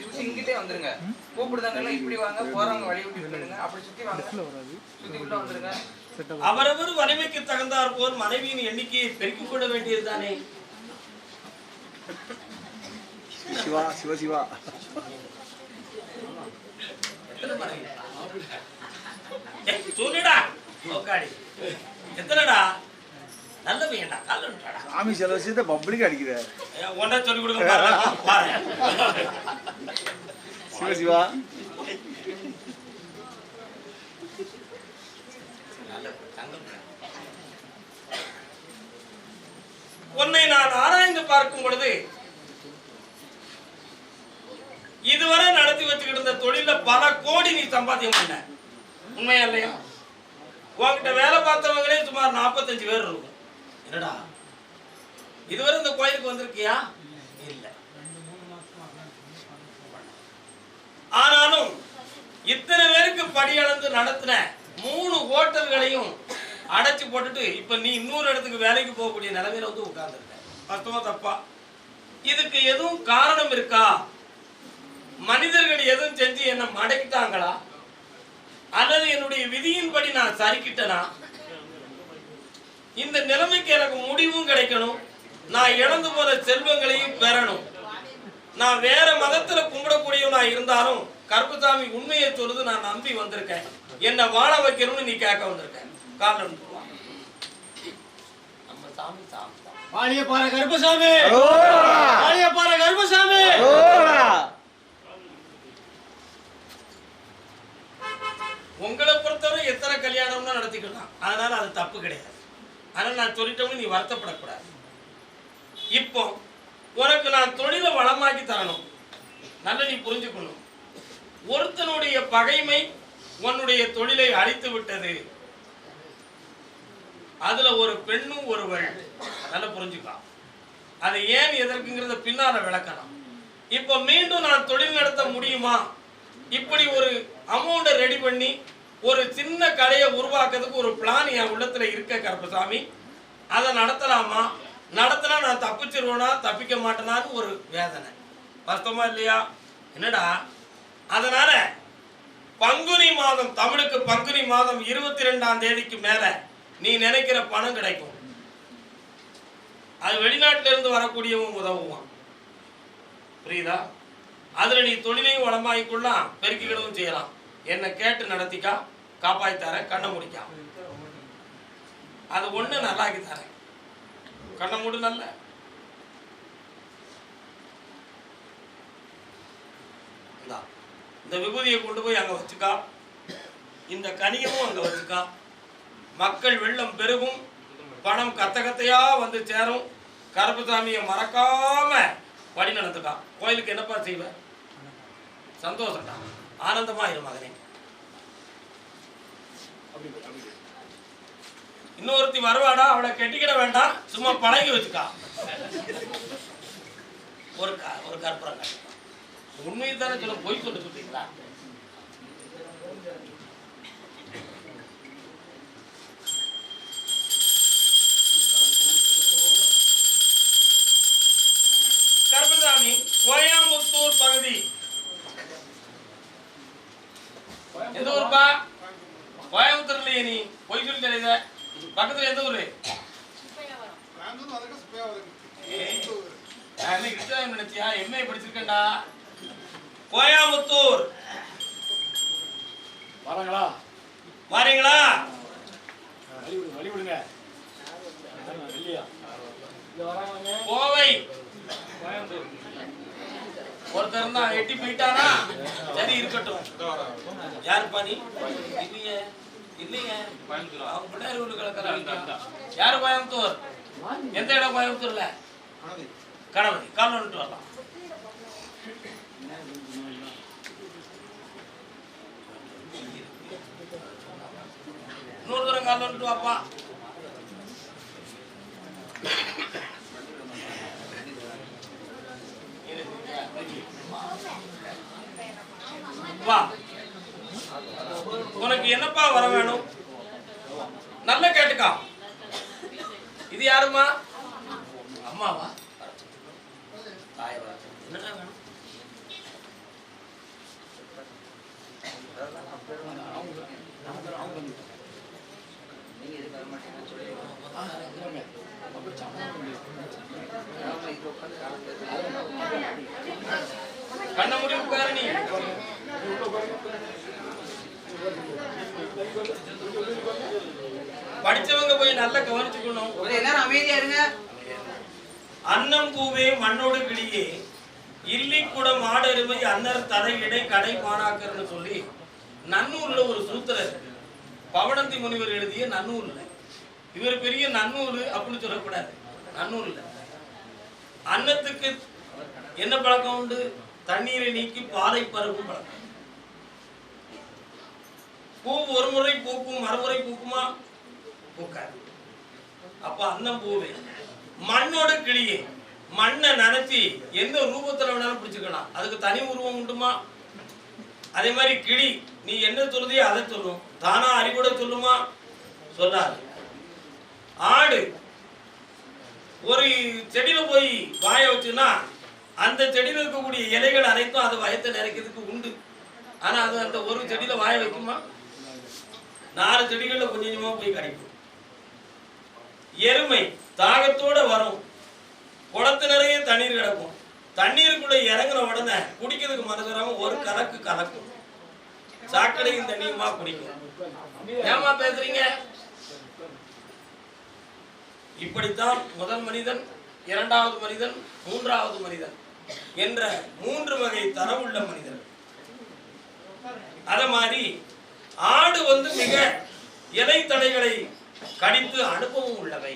அப்படி சுத்தி இங்கிட்டே வந்துருங்க. கூப்பிடுதாங்கல்ல இப்படி வாங்க போறவங்க வழி விட்டு விட்டுடுங்க அப்படி சுத்தி வாங்க. சுத்தி உள்ள வந்துருங்க. அவரவர் வலிமைக்கு தகுந்தாற் போல் மனைவியின் எண்ணிக்கையை பெருக்கிக் கொள்ள வேண்டியதுதானே சிவா சிவ சிவா. சொல்லுடா எத்தனைடா? நல்ல பையன்டா காலன்றாடா சாமி சில விஷயத்த பப்ளிக் அடிக்கிற ஒன்றை சொல்லி கொடுக்க பாரு, உன்னை நான் ஆராய்ந்து பார்க்கும் பொழுது இதுவரை நடத்தி வச்சுக்கிட்டு இருந்த தொழில பல கோடி நீ சம்பாத்தியம் பண்ண. உண்மையா இல்லையா? உங்ககிட்ட வேலை பார்த்தவங்களே சுமார் நாற்பத்தஞ்சு பேர் இருக்கும். என்னடா? இதுவரை இந்த கோயிலுக்கு வந்திருக்கியா இல்ல ஆனாலும் இத்தனை பேருக்கு படியளந்து நடத்தின மூணு ஹோட்டல்களையும் அடைச்சு போட்டுட்டு இப்ப நீ இன்னொரு இடத்துக்கு வேலைக்கு போகக்கூடிய நிலைமையில வந்து உட்கார்ந்துருக்க. வாஸ்தவமா தப்பா? இதுக்கு எதுவும் காரணம் இருக்கா? மனிதர்கள் எதுவும் செஞ்சு என்ன மடக்கிட்டாங்களா? அல்லது என்னுடைய விதியின்படி நான் சரிக்கிட்டனா? இந்த நிலைமைக்கு எனக்கு முடிவும் கிடைக்கணும். நான் இழந்து போன செல்வங்களையும் பெறணும். நான் வேற மதத்துல கும்பிடக்கூடியவனா இருந்தாலும் கருப்புசாமி உண்மையை சொல்லுது நான் நம்பி வந்திருக்கேன். என்ன வாழ வைக்கணும்னு நீ கேட்க வந்திருக்க காரணம். நம்ம சாமி சாமி கருப்பசாமி! கருப்பசாமி! அரோரா! உங்களை பொறுத்தவரை எத்தனை கல்யாணம்னா நடத்திக்கலாம். அதனால அது தப்பு கிடையாது. ஆனால் நான் சொல்லிட்டோம்னு நீ வருத்தப்படக்கூடாது. இப்போ உனக்கு நான் தொழிலை வளமாக்கி தரணும். நல்ல நீ புரிஞ்சுக்கணும். ஒருத்தனுடைய பகைமை உன்னுடைய தொழிலை அழித்து விட்டது. அதுல ஒரு பெண்ணும் ஒருவர் நல்லா புரிஞ்சுக்கலாம் அது ஏன் எதற்குங்கிறத பின்னால விளக்கலாம் இப்ப மீண்டும் நான் தொழில் நடத்த முடியுமா? இப்படி ஒரு அமௌண்ட்டை ரெடி பண்ணி ஒரு சின்ன கடையை உருவாக்குறதுக்கு ஒரு பிளான் என் உள்ளத்துல இருக்க கருப்பசாமி. அதை நடத்தலாமா? நடத்தினா நான் தப்பிச்சிருவேனா தப்பிக்க மாட்டேனான்னு ஒரு வேதனை. வாஸ்தவமா இல்லையா? என்னடா? அதனால பங்குனி மாதம் தமிழுக்கு பங்குனி மாதம் இருபத்தி ரெண்டாம் தேதிக்கு மேல நீ நினைக்கிற பணம் கிடைக்கும். அது வெளிநாட்டில இருந்து வரக்கூடியவங்க உதவுவான். புரியுதா? அதுல நீ தொழிலையும் வளமாக்கிக்கொள்ளலாம் பெருக்கிக்கிடவும் செய்யலாம். என்னை கேட்டு நடத்திக்கா காப்பாத்தி தரேன் கண்ணை முடிக்கா. அது ஒண்ணு நல்லாக்கி தரேன். கண்ணை மூடு நல்ல. இந்த விபூதியை கொண்டு போய் அங்க வச்சுக்கா. இந்த கனியமும் அங்க வச்சுக்கா. மக்கள் வெள்ளம் பெருகும். பணம் கத்த கத்தையா வந்து சேரும். கருப்புசாமியை மறக்காம வழி நடத்துக்கா கோயிலுக்கு என்னப்பா செய்வ? சந்தோஷம்டா. ஆனந்தமா இரு மகனே இன்னொருத்தி வருவாடா அவளை கெட்டிக்கிட வேண்டாம். சும்மா பழகி வச்சுக்கா. ஒரு ஒரு கற்பூரம் உண்மையை தானே சொல்ல பொய் சொல்ல சொல்றீங்களா கருப்பசாமி கோயாமுத்தூர் பகுதி எந்த ஊருப்பா கோயம்புத்தூர் இல்லையே நீ பொய் சொல்லி தெரியுத பக்கத்துல எந்த ஊரு நான் என்ன கிருஷ்ணாயம் நினைச்சியா எம்ஏ படிச்சிருக்கேன்டா கோயம்புத்தூர் வராங்களா? வாரீங்களா? வழி விடுங்க வழி விடுங்க. இல்லையா? இங்க வராங்க. கோவை. ஒருத்தர் தான் எட்டி போயிட்டானா சரி இருக்கட்டும். யாருப்பா நீ? இல்லையே இல்லையே அவங்க பிள்ளையார் ஊரு கலக்கறாங்க யாரு கோயம்புத்தூர்? எந்த இடம் கோயம்புத்தூர்ல? கணபதி. கால் வந்துட்டு வரலாம். இன்னொரு தூரம் கால் வந்துட்டு வாப்பா வா உனக்கு என்னப்பா வர வேணும்? நல்ல கேட்டுக்கா. இது யாருமா அம்மாவா? என்னடா வேணும் நீங்க எதுக்கு வர மாட்டீங்கன்னு சொல்லி இது உட்காந்து காலம் கண்ண முடி உட்காரு நீ படிச்சவங்க போய் நல்லா கவனிச்சுக்கணும் ஒரு எல்லாரும் அமைதியா இருங்க. அன்னம் பூவே மண்ணோடு கிளியே இல்லி கூட மாடெருமை அன்னர் தடை இடை கடை மாணாக்கர்னு சொல்லி நன்னூர்ல ஒரு சூத்திரம் இருக்கு. முனிவர் எழுதிய நன்னூர்ல. இவர் பெரிய நன்னூர் அப்படின்னு சொல்லக்கூடாது. நன்னூர்ல. அன்னத்துக்கு என்ன பழக்கம் உண்டு? தண்ணீரை நீக்கி பாலை பருப்பு பழக்கம். பூ ஒரு முறை பூக்கும் மறுமுறை பூக்குமா? பூக்காது. அப்ப அன்னம் பூவே. மண்ணோட கிளியே. மண்ணை நனைச்சி எந்த ரூபத்துல வேணாலும் பிடிச்சுக்கலாம். அதுக்கு தனி உருவம் உண்டுமா? அதே மாதிரி கிளி. நீ என்ன சொல்லுதையோ அதை சொல்லும். தானா அறிவுட சொல்லுமா? சொல்லாது. ஆடு. ஒரு செடியில போய் வாய வச்சுன்னா அந்த செடியில இருக்கக்கூடிய இலைகள் அனைத்தும் அது வயத்தை நிறைக்கிறதுக்கு உண்டு. ஆனா அது அந்த ஒரு செடியில வாய வைக்குமா? நாலு செடிகள்ல கொஞ்சம் கொஞ்சமா போய் கிடைக்கும். எருமை தாகத்தோட வரும். குளத்து நிறைய தண்ணீர் கிடக்கும். தண்ணீருக்குள்ள இறங்குன உடனே குடிக்கிறதுக்கு மனசுறாம ஒரு கலக்கு கலக்கும். சாக்கடையும் தண்ணியுமா குடிக்கும். ஏமா பேசுறீங்க? இப்படித்தான் முதல் மனிதன் இரண்டாவது மனிதன் மூன்றாவது மனிதன் என்ற மூன்று வகை தரவுள்ள மனிதன் அத மாதிரி ஆடு வந்து மிக இலைத்தடைகளை கடித்து அனுபவம் உள்ளவை.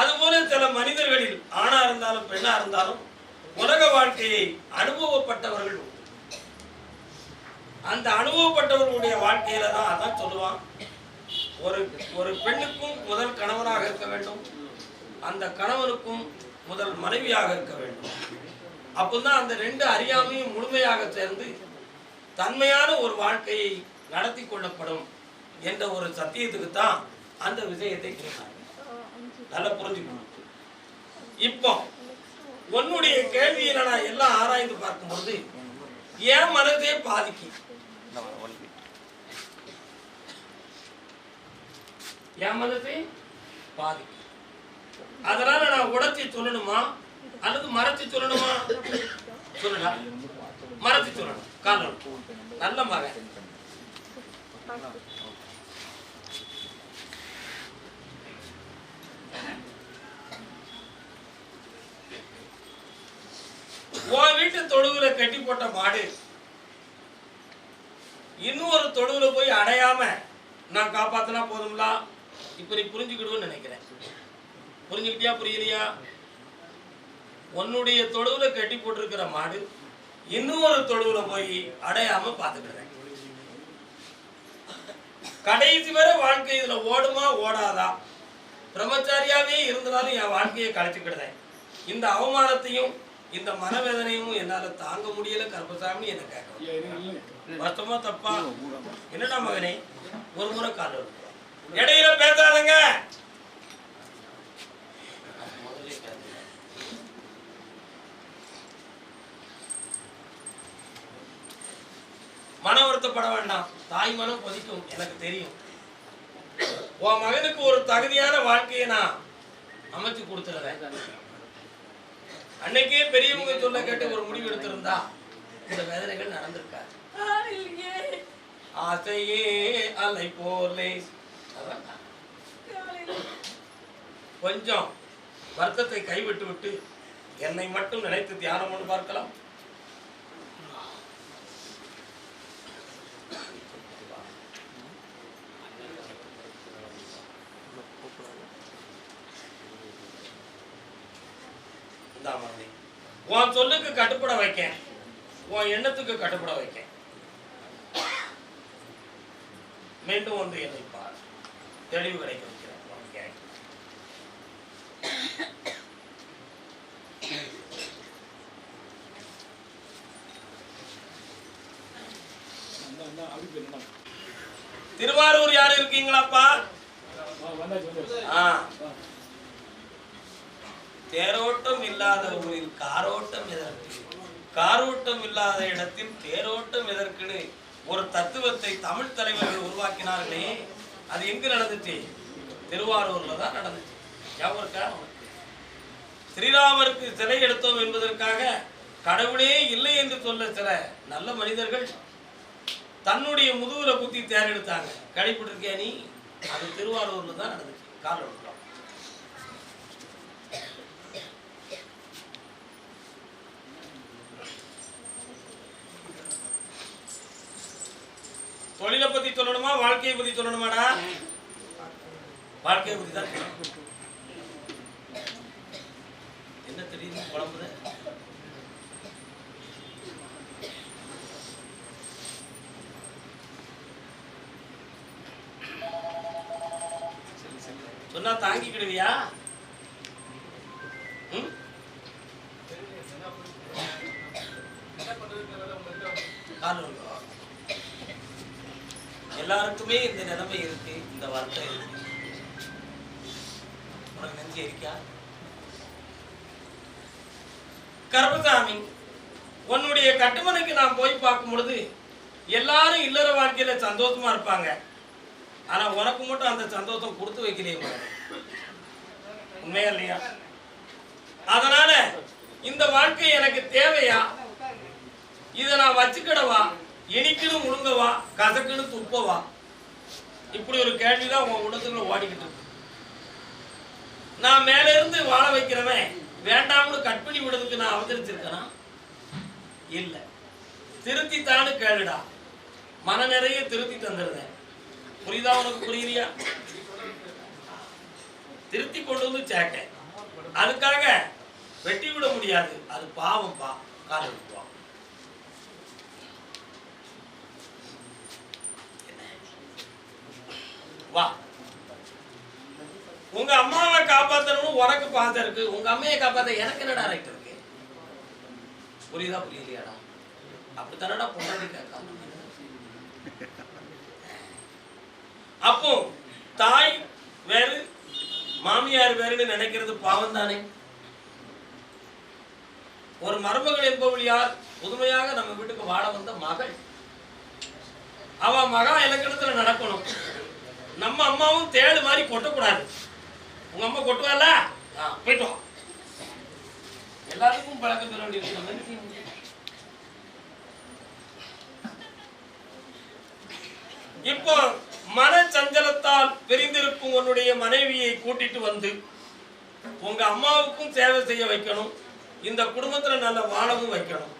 அதுபோல சில மனிதர்களில் ஆணா இருந்தாலும் பெண்ணா இருந்தாலும் உலக வாழ்க்கையை அனுபவப்பட்டவர்கள் உண்டு. அந்த அனுபவப்பட்டவர்களுடைய வாழ்க்கையில தான் அதான் சொல்லுவான் ஒரு ஒரு பெண்ணுக்கும் முதல் கணவனாக இருக்க வேண்டும் அந்த கணவனுக்கும் முதல் மனைவியாக இருக்க வேண்டும். அப்போதான் அந்த ரெண்டு அறியாமையும் முழுமையாக சேர்ந்து தன்மையான ஒரு வாழ்க்கையை நடத்தி கொள்ளப்படும். என்ற ஒரு சத்தியத்துக்கு தான் அந்த விஷயத்தை சொன்னார் நல்லா புரிஞ்சுக்கணும். இப்போ உன்னுடைய கேள்வியில நான் எல்லாம் ஆராய்ந்து பார்க்கும்போது என் மனதே பாதிக்கு. என் மதத்தை பாதிக்கு. அதனால நான் உடச்சி சொல்லணுமா? அல்லது மறைச்சு சொல்லணுமா? சொல்லலாம் மறைச்சு சொல்லணும். காரணம் நல்ல மகன். உன் வீட்டு தொழுவுல கட்டி போட்ட மாடு இன்னொரு தொழுவுல போய் அடையாம நான் காப்பாத்தினா போதும்ல? இப்ப நீ புரிஞ்சுக்கிடுவோன்னு நினைக்கிறேன். புரிஞ்சுக்கிட்டியா புரியலையா? உன்னுடைய தொழுவுல கட்டி போட்டிருக்கிற மாடு இன்னொரு தொழுவுல போய் அடையாம பார்த்துக்கிறேன் கடைசி வரை வாழ்க்கை இதுல ஓடுமா ஓடாதா? பிரம்மச்சாரியாவே இருந்தாலும் என் வாழ்க்கையை கழிச்சுக்கிடுறேன் இந்த அவமானத்தையும் இந்த மனவேதனையும் என்னால தாங்க முடியல கருப்பசாமி என்ன கேட்க வருத்தமா தப்பா? என்னடா மகனே? ஒரு முறை கால் இடையில பேசாதங்க. மன வருத்தப்பட வேண்டாம். தாய் மனம் கொதிக்கும் எனக்கு தெரியும். உன் மகனுக்கு ஒரு தகுதியான வாழ்க்கையை நான் அமைச்சு கொடுத்துறேன் அன்னைக்கே பெரியவங்க சொல்ல கேட்டு ஒரு முடிவு எடுத்திருந்தா இந்த வேதனைகள் நடந்திருக்காது ஆசையே அலை போலே. அதான். கொஞ்சம் வருத்தத்தை கைவிட்டு விட்டு என்னை மட்டும் நினைத்து தியானம் பண்ணி பார்க்கலாம். இந்தா. உன் சொல்லுக்கு கட்டுப்பட வைக்க உன் எண்ணத்துக்கு கட்டுப்பட வைக்க மீண்டும் வந்து என்னை பார். தெளிவு கிடைக்க வைக்கிறேன். திருவாரூர் யாரும் இருக்கீங்களாப்பா? தேரோட்டம் இல்லாத ஊரில் காரோட்டம் எதற்கு? காரோட்டம் இல்லாத இடத்தில் தேரோட்டம் எதற்குன்னு ஒரு தத்துவத்தை தமிழ் தலைவர்கள் உருவாக்கினார்களே அது எங்கு நடந்துச்சு? திருவாரூர்ல தான் நடந்துச்சு. ஞாபகம் ஸ்ரீராமருக்கு சிலை எடுத்தோம் என்பதற்காக கடவுளே இல்லை என்று சொல்ல சில நல்ல மனிதர்கள் தன்னுடைய முதுகுல குத்தி தேர் எடுத்தாங்க. கழிப்பிட்டிருக்கியா நீ? அது திருவாரூர்ல தான் நடந்துச்சு. காரோட்டம் தொழிலை பத்தி சொல்லணுமா வாழ்க்கையை பத்தி சொல்லணுமாடா? வாழ்க்கையை பத்தி தான் என்ன தெரியுது குழம்புல? சொன்னா தாங்கிக்கிடுவியா? எல்லாருக்குமே இந்த நிலைமை இருக்கு இந்த வார்த்தை இருக்கு. உனக்கு நெஞ்சு இருக்கா கருப்பசாமி உன்னுடைய கட்டுமனைக்கு நான் போய் பார்க்கும் பொழுது எல்லாரும் இல்லற வாழ்க்கையில சந்தோஷமா இருப்பாங்க. ஆனா உனக்கு மட்டும் அந்த சந்தோஷம் கொடுத்து வைக்கலையே உண்மையா இல்லையா? அதனால இந்த வாழ்க்கை எனக்கு தேவையா? இதை நான் வச்சுக்கிடவா? இனிக்குன்னு முழுங்கவா கசக்குன்னு துப்பவா? இப்படி ஒரு கேள்விதான் உன் உடத்துல ஓடிக்கிட்டு இருக்கு. நான் மேல இருந்து வாழ வைக்கிறவன் வேண்டாம்னு கட் பண்ணி விடுறதுக்கு நான் அவதரிச்சிருக்கேனா? இல்ல. திருத்தித்தான்னு கேளுடா. மன நிறைய திருத்தி தந்துருந்தேன் புரியுதா உனக்கு புரியலையா திருத்தி கொண்டு வந்து சேர்க்கேன் அதுக்காக வெட்டி விட முடியாது. அது பாவம் பா காலை வா. உங்க அம்மாவை காப்பாத்தணும் உனக்கு பாதை இருக்கு. உங்க அம்மையை காப்பாத்த எனக்கு என்னடா ரைட் இருக்கு? புரியுதா புரியலையாடா? அப்படித்தானடா பொண்ணு அப்போ தாய் வேறு மாமியார் வேறுன்னு நினைக்கிறது பாவம் தானே ஒரு மருமகள் என்பவள் யார்? புதுமையாக நம்ம வீட்டுக்கு வாழ வந்த மகள். அவ மகா இலக்கணத்துல நடக்கணும். நம்ம அம்மாவும் தேடு மாதிரி கொட்டக்கூடாது. உங்க அம்மா கொட்டுவால போயிட்டு வா. எல்லாருக்கும் பழக்கம் தர வேண்டியது இப்போ மன சஞ்சலத்தால் பிரிந்திருக்கும் உன்னுடைய மனைவியை கூட்டிட்டு வந்து உங்க அம்மாவுக்கும் சேவை செய்ய வைக்கணும். இந்த குடும்பத்துல நல்ல வாழவும் வைக்கணும்.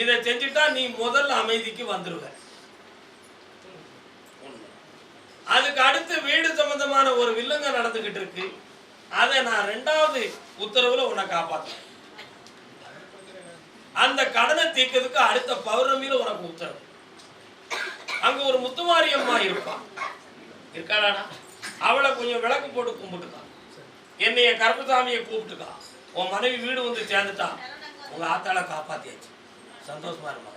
இதை செஞ்சுட்டா நீ முதல் அமைதிக்கு வந்துடுவ ஒண்ணு. அதுக்கு அடுத்து வீடு சம்பந்தமான ஒரு வில்லங்க நடந்துகிட்டு இருக்கு. அதை நான் ரெண்டாவது உத்தரவுல உன்னை காப்பாற்றுறேன் அந்த கடனை தீர்க்கிறதுக்கு அடுத்த பௌர்ணமியில உனக்கு உத்தரவு. அங்க ஒரு முத்துமாரி அம்மா இருப்பான் இருக்காளாடா அவளை கொஞ்சம் விளக்கு போட்டு கும்பிட்டுக்கா. என்னைய கருப்பசாமியை கூப்பிட்டுக்கா. உன் மனைவி வீடு வந்து சேர்ந்துட்டா. உங்க ஆத்தால காப்பாத்தியாச்சு. சந்தோஷமா இரு.